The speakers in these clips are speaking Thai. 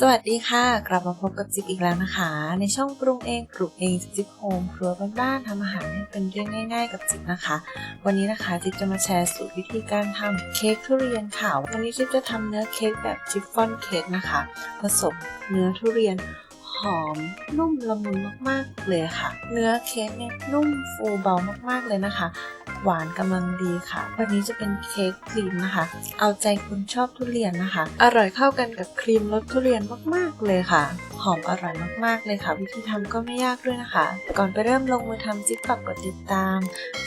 สวัสดีค่ะ กลับมาพบกับจิ๊บอีกแล้วนะคะ ในช่องปรุงเองปลูกเองจิ๊บโฮมครัวบ้านๆทำอาหารให้เป็นเรื่องง่าย ๆ กับจิ๊บนะคะ วันนี้นะคะจิ๊บจะมาแชร์สูตรวิธีการทำเค้กทุเรียนค่ะวันนี้จิ๊บจะทำเนื้อเค้กแบบชิฟฟ่อนเค้กนะคะ ผสมเนื้อทุเรียนหอมนุ่มละมุนมากๆเลยค่ะ เนื้อเค้กเนี่ยนุ่มฟูเบามากๆเลยนะคะ หวานกำลังดีค่ะ วันนี้จะเป็นเค้กครีมนะคะ เอาใจคนชอบทุเรียนนะคะ อร่อยเข้ากันกับครีมรสทุเรียนมากๆเลยค่ะ หอมอร่อยมากๆเลยค่ะ วิธีทำก็ไม่ยากด้วยนะคะ ก่อนไปเริ่มลงมือทำจิ๊บฝากกดติดตาม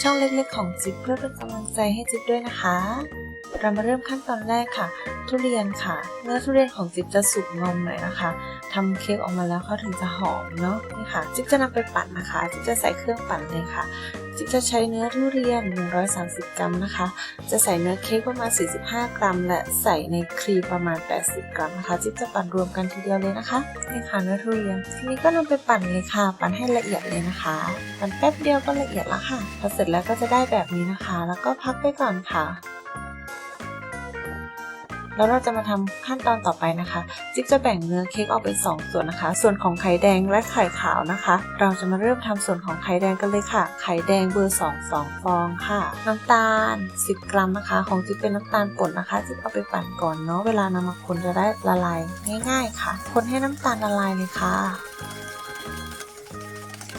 ช่องเล็กๆของจิ๊บเพื่อเป็นกำลังใจให้จิ๊บด้วยนะคะเรามาเริ่มขั้นตอนแรกค่ะ ทุเรียนค่ะ เนื้อทุเรียนของจิ๊บจะสุกงอมหน่อยนะคะทำเค้กออกมาแล้วเขาถึงจะหอมเนาะนี่ค่ะ จิ๊บจะนำไปปั่นนะคะ จิ๊บจะใส่เครื่องปั่นเลยค่ะ จิ๊บจะใช้เนื้อทุเรียน 130 กรัมนะคะ จะใส่เนื้อเค้กประมาณ 45 กรัม และใส่ในครีมประมาณ 80 กรัมนะคะ จิ๊บจะปั่นรวมกันทีเดียวเลยนะคะนี่ค่ะเนื้อทุเรียน ทีนี้ก็นำไปปั่นเลยค่ะ ปั่นให้ละเอียดเลยนะคะ ปั่นแป๊บเดียวก็ละเอียดแล้วค่ะ พอเสร็จแล้วก็จะได้แบบนี้นะคะ แล้วก็พักไปก่อนค่ะ แล้วเราจะมาทำขั้นตอนต่อไปนะคะ จิ๊บจะแบ่งเนื้อเค้กออกเป็น 2 ส่วนนะคะ ส่วนของไข่แดงและไข่ขาวนะคะ เราจะมาเริ่มทำส่วนของไข่แดงกันเลยค่ะ ไข่แดงเบอร์2 2ฟองค่ะ น้ำตาล 10 กรัมนะคะ ของจิ๊บเป็นน้ำตาลป่นนะคะจิ๊บเอาไปปั่นก่อนเนาะเวลานำมาคนจะได้ละลายง่าย ๆ ค่ะ คนให้น้ำตาลละลายเลยค่ะ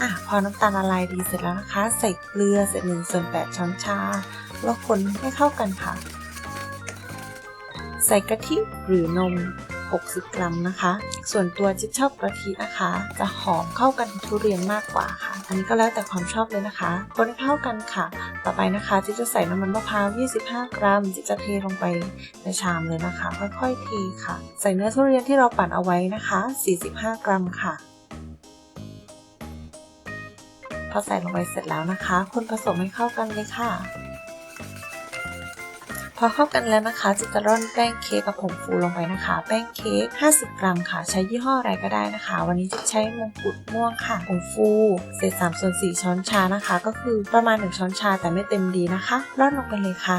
อะพอน้ำตาลละลายดีเสร็จแล้วนะคะ ใส่เกลือเสร็จหนึ่งส่วนแปดช้อนชาแล้วคนให้เข้ากันค่ะ ใส่กะทิหรือนม 60 กรัมนะคะ ส่วนตัวจิ๊บชอบกะทินะคะ จะหอมเข้ากันทุเรียนมากกว่าค่ะ อันนี้ก็แล้วแต่ความชอบเลยนะคะ คนให้เข้ากันค่ะ ต่อไปนะคะจิ๊บจะใส่น้ำมันมะพร้าว 25 กรัมจิ๊บจะเทลงไปในชามเลยนะคะ ค่อยๆเทค่ะ ใส่เนื้อทุเรียนที่เราปั่นเอาไว้นะคะ 45 กรัมค่ะพอใส่ลงไปเสร็จแล้วนะคะ คนผสมให้เข้ากันเลยค่ะ พอเข้ากันแล้วนะคะจิจะร่อนแป้งเค้กกับผงฟูลงไปนะคะ แป้งเค้ก 50 กรัมค่ะ ใช้ยี่ห้ออะไรก็ได้นะคะ วันนี้จะใช้มงกุฎม่วงค่ะ ผงฟูเศษ3ส่วน4ช้อนชานะคะ ก็คือประมาณ 1 ช้อนชาแต่ไม่เต็มดีนะคะร่อนลงไปเลยค่ะ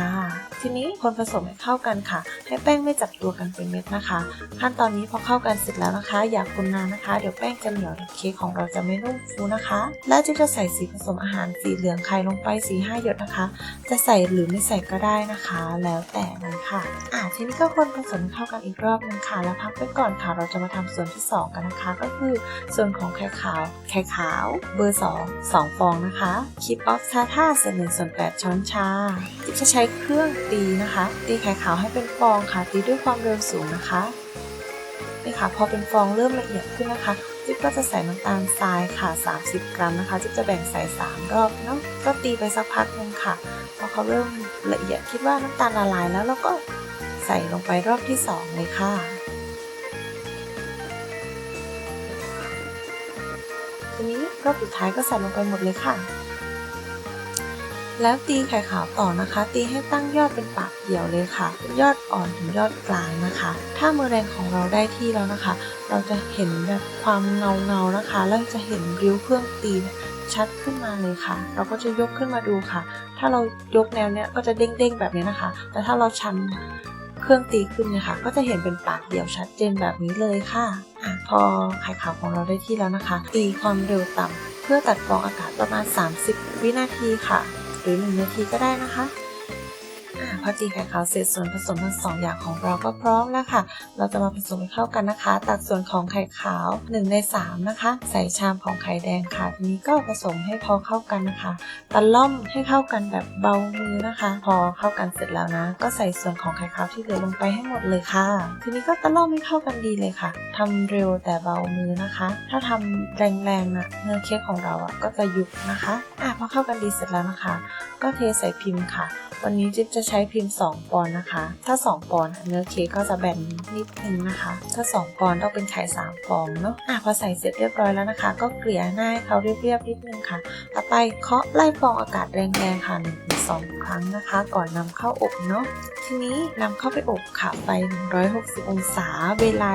ทีนี้คนผสมให้เข้ากันค่ะ ให้แป้งไม่จับตัวกันเป็นเม็ดนะคะ ขั้นตอนนี้พอเข้ากันเสร็จแล้วนะคะ อย่าคนนานนะคะ เดี๋ยวแป้งจะเหนียวเค้กของเราจะไม่นุ่มฟูนะคะ แล้วจิ๊บจะใส่สีผสมอาหารสีเหลืองไข่ลงไปสีห้าหยดนะคะ จะใส่หรือไม่ใส่ก็ได้นะคะแล้วแต่เลยค่ะอ่าทีนี้ก็คนผสมเข้ากันอีกรอบนึงค่ะ แล้วพักไปก่อนค่ะ เราจะมาทำส่วนที่ 2 กันนะคะ ก็คือส่วนของไข่ขาว ไข่ขาว เบอร์ 2 2 ฟองนะคะคิปออฟชาท่าเศษหนึ่งส่วนแปดช้อนชาจะใช้เครื่องตีนะคะ ตีไข่ขาวให้เป็นฟองค่ะ ตีด้วยความเร็วสูงนะคะนี่ค่ะ พอเป็นฟองเริ่มละเอียดขึ้นนะคะ จิ๊บก็จะใส่น้ำตาลทรายค่ะ 30 กรัมนะคะ จิ๊บจะแบ่งใส่ 3 รอบเนาะก็ตีไปสักพักนึงค่ะ พอเขาเริ่มละเอียดคิดว่าน้ำตาลละลายแล้วเราก็ใส่ลงไปรอบที่ 2 เลยค่ะ ทีนี้รอบสุดท้ายก็ใส่ลงไปหมดเลยค่ะ แล้วตีไข่ขาวต่อนะคะ ตีให้ตั้งยอดเป็นปากเดี่ยวเลยค่ะ ยอดอ่อนถึงยอดกลางนะคะ ถ้ามือแรงของเราได้ที่แล้วนะคะ เราจะเห็นแบบความเงาเงาๆนะคะ แล้วจะเห็นริ้วเครื่องตีชัดขึ้นมาเลยค่ะ เราก็จะยกขึ้นมาดูค่ะ ถ้าเรายกแนวเนี้ยก็จะเด้งๆแบบนี้นะคะ แต่ถ้าเราชันเครื่องตีขึ้นเนี่ยค่ะก็จะเห็นเป็นปากเดี่ยวชัดเจนแบบนี้เลยค่ะอะพอไข่ขาวของเราได้ที่แล้วนะคะ ตีความเร็วต่ำเพื่อตัดฟองอากาศประมาณ 30 วินาทีค่ะ หรือ 1 นาทีก็ได้นะคะ อ่าพอตีไข่ขาวเสร็จส่วนผสมทั้งสองอย่างของเราก็พร้อมแล้วค่ะ เราจะมาผสมให้เข้ากันนะคะ ตักส่วนของไข่ขาว 1 ใน 3 นะคะ ใส่ชามของไข่แดงค่ะ ทีนี้ก็ผสมให้พอเข้ากันนะคะตะล่อมให้เข้ากันแบบเบามือนะคะ พอเข้ากันเสร็จแล้วนะ ก็ใส่ส่วนของไข่ขาวที่เหลือลงไปให้หมดเลยค่ะ ทีนี้ก็ตะล่อมให้เข้ากันดีเลยค่ะทำเร็วแต่เบามือนะคะ ถ้าทำแรงๆนะเนื้อเค้กของเราอะก็จะยุบนะคะอะพอเข้ากันดีเสร็จแล้วนะคะ ก็เทใส่พิมพ์ค่ะ วันนี้จิ๊บจะใช้พิมพ์2ปอนด์นะคะ ถ้า 2 ปอนด์เนื้อเค้กก็จะแบนนิดนึงนะคะ ถ้า 2 ปอนด์ต้องเป็นไข่3ฟองเนาะอะพอใส่เสร็จเรียบร้อยแล้วนะคะ ก็เกลี่ยหน้าให้เขาเรียบๆนิดนึงค่ะ ต่อไปเคาะไล่ฟองอากาศแรงๆค่ะ1-2 ครั้งนะคะ ก่อนนำเข้าอบเนาะทีนี้นำเข้าไปอบค่ะไฟ160 องศา เวลา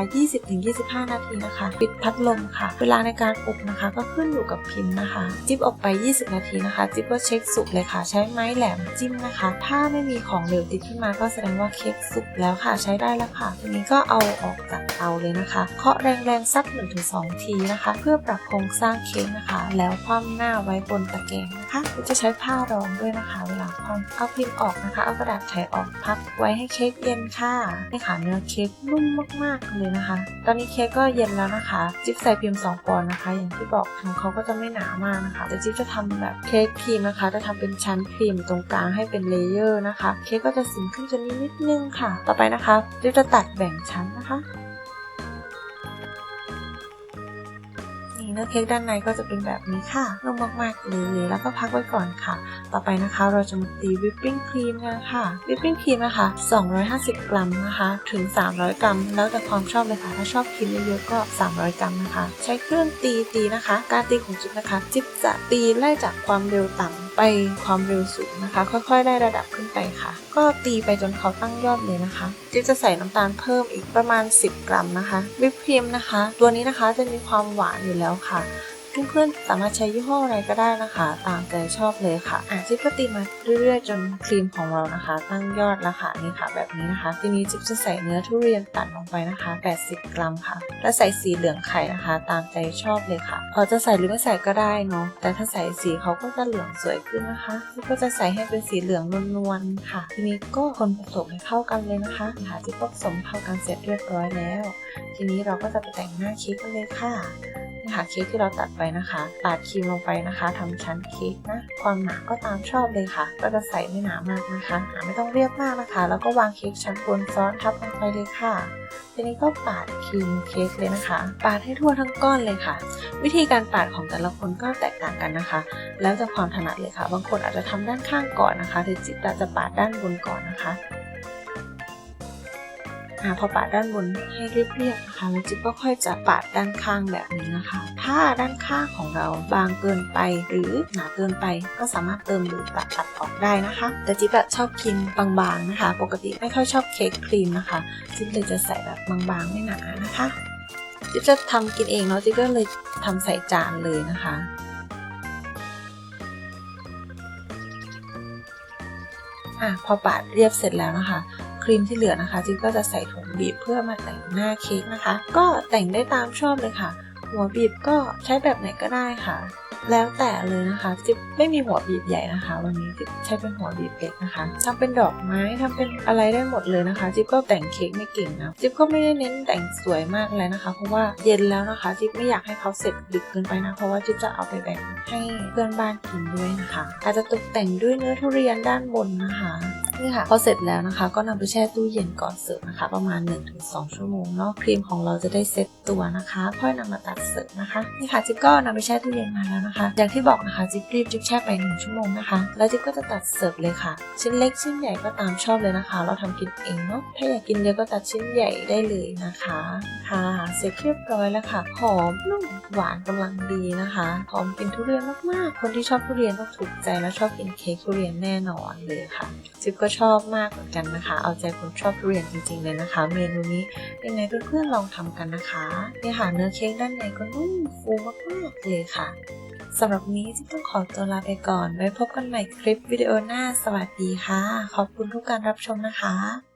20-25 นาทีนะคะ ปิดพัดลมค่ะ เวลาในการอบนะคะก็ขึ้นอยู่กับพิมพ์นะคะ จิบอบไป 20 นาทีนะคะ จิบก็เช็คสุกเลยค่ะ ใช้ไม้แหลมจิ้มนะคะ ถ้าไม่มีของเหลวติดขึ้นมาก็แสดงว่าเค้กสุกแล้วค่ะใช้ได้แล้วค่ะ ทีนี้ก็เอาออกจากเตาเลยนะคะเคาะแรงๆสัก 1-2 ทีนะคะ เพื่อปรับโครงสร้างเค้กนะคะ แล้วคว่ำหน้าไว้บนตะแกรงนะคะจะใช้ผ้ารองด้วยนะคะ เวลาคว่ำเอาพิมพ์ออกนะคะ เอากระดาษไขออกพักไว้ให้เค้กเย็นค่ะนี่ค่ะเนื้อเค้กนุ่มมากๆเลยนะคะ ตอนนี้เค้กก็เย็นแล้วนะคะ จิ๊บใส่พิมพ์2ปอนด์นะคะ อย่างที่บอกทางเขาก็จะไม่หนามากนะคะแต่จิ๊บจะทำแบบเค้กครีมนะคะ จะทำเป็นชั้นครีมตรงกลางให้เป็นเลเยอร์นะคะเค้กก็จะสูงขึ้นจนนิดนึงค่ะ ต่อไปนะคะจิ๊บจะตัดแบ่งชั้นนะคะ นี่เนื้อเค้กด้านในก็จะเป็นแบบนี้ค่ะนุ่มมากๆเลยแล้วก็พักไว้ก่อนค่ะ ต่อไปนะคะเราจะมาตีวิปปิ้งครีมกันค่ะวิปปิ้งครีมนะคะ 250 กรัมนะคะ ถึง 300 กรัม แล้วแต่ความชอบเลยค่ะ ถ้าชอบครีมเยอะๆก็ 300 กรัมนะคะ ใช้เครื่องตีตีนะคะ การตีของจิ๊บนะคะ จิ๊บจะตีไล่จากความเร็วต่ำ ไปความเร็วสูงนะคะ ค่อยๆ ไล่ระดับขึ้นไปค่ะ ก็ตีไปจนเขาตั้งยอดเลยนะคะ จิ๊บจะใส่น้ำตาลเพิ่มอีกประมาณ 10 กรัมนะคะวิปครีมนะคะ ตัวนี้นะคะจะมีความหวานอยู่แล้วค่ะ เพื่อนๆสามารถใช้ยี่ห้ออะไรก็ได้นะคะ ตามใจชอบเลยค่ะอะจิ๊บก็ตีมาเรื่อยๆ จนครีมของเรานะคะ ตั้งยอดแล้วค่ะนี่ค่ะแบบนี้นะคะ ทีนี้จิ๊บจะใส่เนื้อทุเรียนตัดลงไปนะคะ 80 กรัมค่ะ และใส่สีเหลืองไข่นะคะ ตามใจชอบเลยค่ะเราจะใส่หรือไม่ใส่ก็ได้เนาะแต่ถ้าใส่สีเขาก็จะเหลืองสวยขึ้นนะคะจิ๊บก็จะใส่ให้เป็นสีเหลืองนวลๆค่ะ ทีนี้ก็คนผสมให้เข้ากันเลยนะคะนี่ค่ะจิ๊บผสมเข้ากันเสร็จเรียบร้อยแล้ว ทีนี้เราก็จะไปแต่งหน้าเค้กกันเลยค่ะ ค่ะเค้กที่เราตัดไปนะคะปาดครีมลงไปนะคะทำชั้นเค้กนะ ความหนาก็ตามชอบเลยค่ะ ก็จะใส่ไม่หนามากนะคะหนาไม่ต้องเรียบมากนะคะ แล้วก็วางเค้กชั้นบนซ้อนทับลงไปเลยค่ะทีนี้ก็ปาดครีมเค้กเลยนะคะ ปาดให้ทั่วทั้งก้อนเลยค่ะ วิธีการปาดของแต่ละคนก็แตกต่างกันนะคะ แล้วจะความถนัดเลยค่ะ บางคนอาจจะทำด้านข้างก่อนนะคะแต่จิตจะปาดด้านบนก่อนนะคะ อ่าพอปาดด้านบนให้เรียบๆนะคะแล้วจิ๊บก็ค่อยจะปาดด้านข้างแบบนี้นะคะ ถ้าด้านข้างของเราบางเกินไปหรือหนาเกินไปก็สามารถเติมหรือตัดตัดออกได้นะคะ แต่จิ๊บชอบกินบางๆนะคะ ปกติไม่ค่อยชอบเค้กครีมนะคะ จิ๊บเลยจะใส่แบบบางๆไม่หนานะคะจิ๊บจะทำกินเองเนาะจิ๊บก็เลยทำใส่จานเลยนะคะอะพอปาดเรียบเสร็จแล้วนะคะ ครีมที่เหลือนะคะจิ๊บก็จะใส่ถุงบีบเพื่อมาแต่งหน้าเค้กนะคะ ก็แต่งได้ตามชอบเลยค่ะ หัวบีบก็ใช้แบบไหนก็ได้ค่ะ แล้วแต่เลยนะคะจิ๊บไม่มีหัวบีบใหญ่นะคะ วันนี้จิ๊บใช้เป็นหัวบีบเล็กนะคะทำเป็นดอกไม้ทำเป็นอะไรได้หมดเลยนะคะ จิ๊บก็แต่งเค้กไม่เก่งนะจิ๊บก็ไม่ได้เน้นแต่งสวยมากเลยนะคะ เพราะว่าเย็นแล้วนะคะ จิ๊บไม่อยากให้เขาเสร็จดึกเกินไปนะเพราะว่าจิ๊บจะเอาไปแบ่งให้เพื่อนบ้านกินด้วยนะคะ อาจจะตกแต่งด้วยเนื้อทุเรียนด้านบนนะคะ นี่ค่ะพอเสร็จแล้วนะคะ ก็นำไปแช่ตู้เย็นก่อนเสิร์ฟนะคะ ประมาณ 1-2 ชั่วโมงเนาะครีมของเราจะได้เซ็ตตัวนะคะ ค่อยนำมาตัดเสิร์ฟนะคะนี่ค่ะจิ๊บก็นำไปแช่ตู้เย็นมาแล้วนะคะ อย่างที่บอกนะคะจิ๊บรีบจิ๊บแช่ไป 1 ชั่วโมงนะคะ แล้วจิ๊บก็จะตัดเสิร์ฟเลยค่ะ ชิ้นเล็กชิ้นใหญ่ก็ตามชอบเลยนะคะ เราทำกินเองเนาะถ้าอยากกินเยอะก็ตัดชิ้นใหญ่ได้เลยนะคะค่ะเสร็จเรียบร้อยแล้วค่ะหอมนุ่มหวานกำลังดีนะคะหอมกินทุเรียนมากๆ คนที่ชอบทุเรียนต้องถูกใจและชอบกินเค้กทุเรียนแน่นอนเลยค่ะจิ๊บก็็ชอบมากเหมือนกันนะคะ เอาใจคนชอบทุเรียนจริงๆเลยนะคะ เมนูนี้ยังไงเพื่อนๆลองทำกันนะคะเนี่ยค่ะเนื้อเค้กด้านในก็นุ่มฟูมากๆเลยค่ะสำหรับนี้จิ๊บต้องขอตัวลาไปก่อน ไว้พบกันใหม่คลิปวิดีโอหน้า สวัสดีค่ะ ขอบคุณทุกการรับชมนะคะ